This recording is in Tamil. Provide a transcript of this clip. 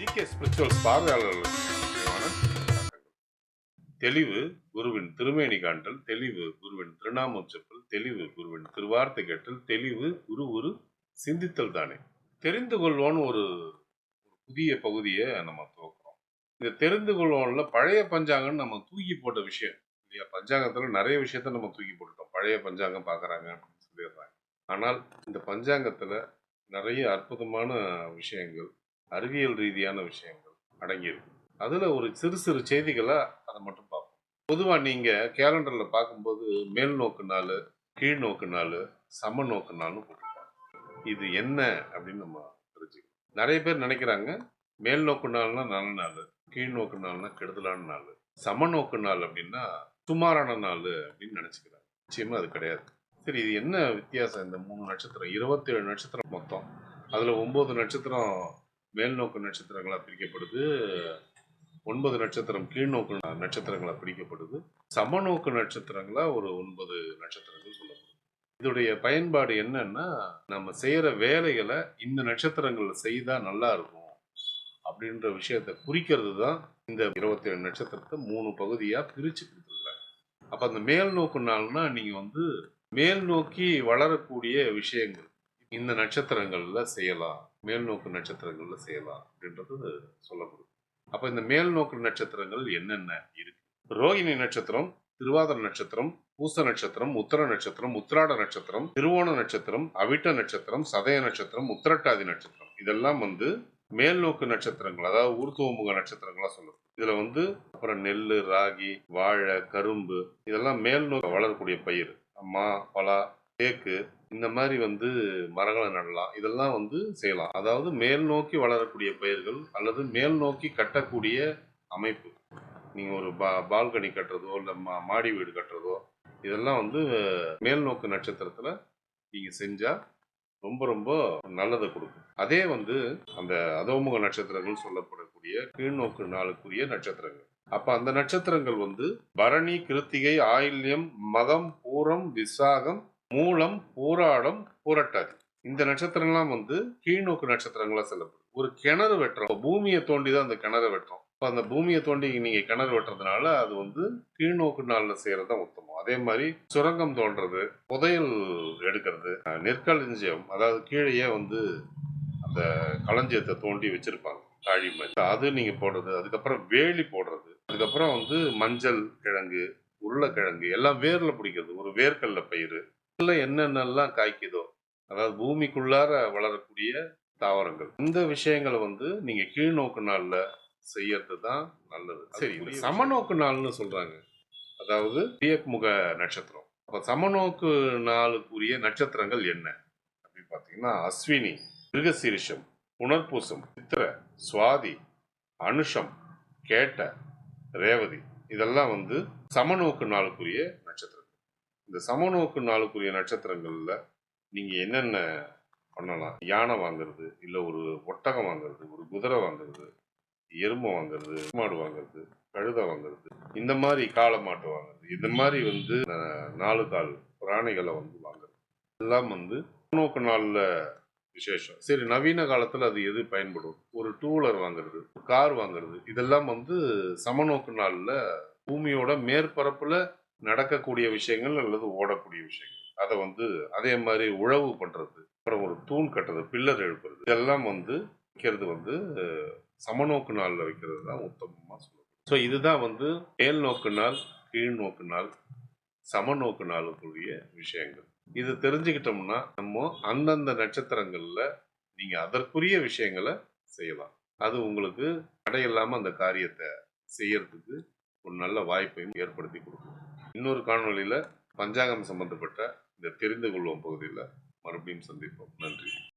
ஜிகே ஸ்பிரிச்சுவல்ஸ் பார்வையாளர்களுக்கு தெளிவு குருவின் திருமேனி காண்டல் தெளிவு குருவின் திருநாமம் செப்பல் தெளிவு குருவின் திருவார்த்தை கேட்டல் தெளிவு குரு ஒரு சிந்தித்தல் தானே. தெரிந்து கொள்வோன்னு ஒரு புதிய பகுதியை நம்ம துவக்கிறோம். இந்த தெரிந்து கொள்வோம்ல பழைய பஞ்சாங்கம்னு நம்ம தூக்கி போட்ட விஷயம். இல்லையா பஞ்சாங்கத்தில் நிறைய விஷயத்த நம்ம தூக்கி போட்டுட்டோம். பழைய பஞ்சாங்கம் பார்க்குறாங்க அப்படின்னு சொல்லிடுறாங்க. ஆனால் இந்த பஞ்சாங்கத்தில் நிறைய அற்புதமான விஷயங்கள் அறிவியல் ரீதியான விஷயங்கள் அடங்கியிருக்கு அதில் ஒரு சிறு சிறு செய்திகளை அதை மட்டும் பார்ப்போம். பொதுவாக நீங்கள் கேலண்டரில் பார்க்கும்போது மேல் நோக்கு நாள் கீழ் நோக்கு நாள் சம நோக்கு நாள்னு போட்டிருப்பாங்க. இது என்ன அப்படின்னு நம்ம தெரிஞ்சுக்கணும். நிறைய பேர் நினைக்கிறாங்க மேல் நோக்கு நாள்னா நல்ல நாள் கீழ் நோக்கு நாள்னா கெடுதலான நாள் சம நோக்கு நாள் அப்படின்னா சுமாரான நாள் அப்படின்னு நினச்சிக்கிறாங்க. நிச்சயமாக அது கிடையாது. சரி இது என்ன வித்தியாசம்? இந்த மூணு நட்சத்திரம் இருபத்தேழு நட்சத்திரம் மொத்தம். அதில் ஒம்பது நட்சத்திரம் மேல் நோக்கு பிரிக்கப்படுது. ஒன்பது நட்சத்திரம் கீழ்நோக்கு நட்சத்திரங்களாக பிரிக்கப்படுது. சமநோக்கு நட்சத்திரங்களாக ஒரு ஒன்பது நட்சத்திரங்கள் சொல்லப்படுது. இதோடைய பயன்பாடு என்னன்னா நம்ம செய்கிற வேலைகளை இந்த நட்சத்திரங்களில் செய்தால் நல்லா இருக்கும் அப்படின்ற விஷயத்தை குறிக்கிறது தான் இந்த இருபத்தி ஏழு நட்சத்திரத்தை மூணு பகுதியாக பிரித்து கொடுத்துருக்குறாங்க. அப்போ அந்த மேல் நோக்கு நாள்னா வந்து மேல் நோக்கி வளரக்கூடிய விஷயங்கள் இந்த நட்சத்திரங்களில் செய்யலாம். மேல் நோக்கு நட்சத்திரங்கள்ல செய்யலாம் அப்படின்றது சொல்லப்படுது அப்போ இந்த மேல் நோக்கு நட்சத்திரங்கள் என்னென்ன இருக்கு? ரோகிணி நட்சத்திரம் திருவாதிர நட்சத்திரம் பூச நட்சத்திரம் உத்தர நட்சத்திரம் உத்திராட நட்சத்திரம் திருவோண நட்சத்திரம் அவிட்ட நட்சத்திரம் சதய நட்சத்திரம் உத்திரட்டாதி நட்சத்திரம். இதெல்லாம் வந்து மேல் நோக்கு நட்சத்திரங்கள் அதாவது ஊர்த்துவமுக நட்சத்திரங்களா சொல்லணும் இதுல வந்து அப்புறம் நெல் ராகி வாழை கரும்பு இதெல்லாம் மேல் நோக்கி வளரக்கூடிய பயிர். மா பலா தேக்கு இந்த மாதிரி வந்து மரங்களை நடலாம். இதெல்லாம் வந்து செய்யலாம். அதாவது மேல் நோக்கி வளரக்கூடிய பயிர்கள் அல்லது மேல் நோக்கி கட்டக்கூடிய அமைப்பு. நீங்கள் ஒரு பா பால்கனி கட்டுறதோ இல்லை மா மாடி வீடு கட்டுறதோ இதெல்லாம் வந்து மேல் நோக்கு நட்சத்திரத்தில் நீங்கள் செஞ்சால் ரொம்ப ரொம்ப நல்லதை கொடுக்கும். அதே வந்து அந்த அதோமுக நட்சத்திரங்கள் சொல்லப்படக்கூடிய கீழ்நோக்கு நாளுக்குரிய நட்சத்திரங்கள். அப்ப அந்த நட்சத்திரங்கள் வந்து பரணி கிருத்திகை ஆயில்யம் மதம் பூரம் விசாகம் மூலம் போராடம் புரட்டாது. இந்த நட்சத்திரங்கள்லாம் வந்து கீழ்நோக்கு நட்சத்திரங்களா செல்லப்படும் ஒரு கிணறு வெட்டுறோம். பூமியை தோண்டி தான் அந்த கிணறு வெட்டுறோம். இப்போ அந்த பூமியை தோண்டி நீங்கள் கிணறு வெட்டுறதுனால அது வந்து கீழ்நோக்கு நாளில் செய்கிறது தான் உத்தமம் அதே மாதிரி சுரங்கம் தோன்றது புதையல் எடுக்கிறது நெற்களஞ்சியம் அதாவது கீழேயே வந்து அந்த களஞ்சியத்தை தோண்டி வச்சிருப்பாங்க. தாழி மாதிரி. அது நீங்கள் போடுறது அதுக்கப்புறம் வேலி போடுறது அதுக்கப்புறம் வந்து மஞ்சள் கிழங்கு உருளைக்கிழங்கு எல்லாம் வேரில் பிடிக்கிறது. ஒரு வேர்க்கல்ல பயிர் என்னென்னலாம் காய்க்குதோ அதாவது பூமிக்குள்ளார வளரக்கூடிய தாவரங்கள் இந்த விஷயங்களை வந்து நீங்க கீழ்நோக்கு நாள்ல செய்யறது தான் நல்லது. சரி சமநோக்கு நாள்னு சொல்றாங்க. அதாவது வியக்முக நட்சத்திரம். அப்ப சமநோக்கு நாளுக்குரிய நட்சத்திரங்கள் என்ன? அப்படின்னு பாத்தீங்கன்னா அஸ்வினி மிருகசீரிஷம் புனர்பூசம் சித்திர சுவாதி அனுஷம் கேட்ட ரேவதி இதெல்லாம் வந்து சமநோக்கு நாளுக்குரிய நட்சத்திரம். இந்த சமநோக்கு நாளுக்குரிய நட்சத்திரங்களில் நீங்கள் என்னென்ன பண்ணலாம்? யானை வாங்குறது இல்லை ஒரு ஒட்டகம் வாங்குறது ஒரு குதிரை வாங்குறது எருமை வாங்குறது மாடு வாங்குறது கழுதை வாங்குறது இந்த மாதிரி காளை மாட்டு வாங்குறது இந்த மாதிரி வந்து நாலு கால் பிராணிகளை வந்து வாங்குறது. எல்லாம் வந்து சமநோக்கு நாளில் விசேஷம். சரி நவீன காலத்தில் அது எது பயன்படும்? ஒரு டூ வீலர் வாங்குறது கார் வாங்குறது இதெல்லாம் வந்து சமநோக்கு நாளில் பூமியோட மேற்பரப்பில் நடக்கக்கூடிய விஷயங்கள் அல்லது ஓடக்கூடிய விஷயங்கள். அதை வந்து அதே மாதிரி உழவு பண்றது அப்புறம் ஒரு தூண் கட்டுறது பில்லர் எழுப்புறது இதெல்லாம் வந்து வைக்கிறது வந்து சமநோக்கு நாளில் வைக்கிறது தான் உத்தமமாக சொல்லணும் ஸோ இதுதான் வந்து மேல் நோக்கு நாள் கீழ் நோக்கு நாள் சமநோக்கு நாளுக்குரிய விஷயங்கள். இது தெரிஞ்சுக்கிட்டோம்னா நம்ம அந்தந்த நட்சத்திரங்களில் நீங்கள் அதற்குரிய விஷயங்களை செய்யலாம். அது உங்களுக்கு தடையில்லாமல் அந்த காரியத்தை செய்யறதுக்கு ஒரு நல்ல வாய்ப்பையும் ஏற்படுத்தி கொடுக்கும். இன்னொரு காணொளியில பஞ்சாங்கம் சம்பந்தப்பட்ட இந்த தெரிந்து கொள்வோம் பகுதியில் மறுபடியும் சந்திப்போம். நன்றி.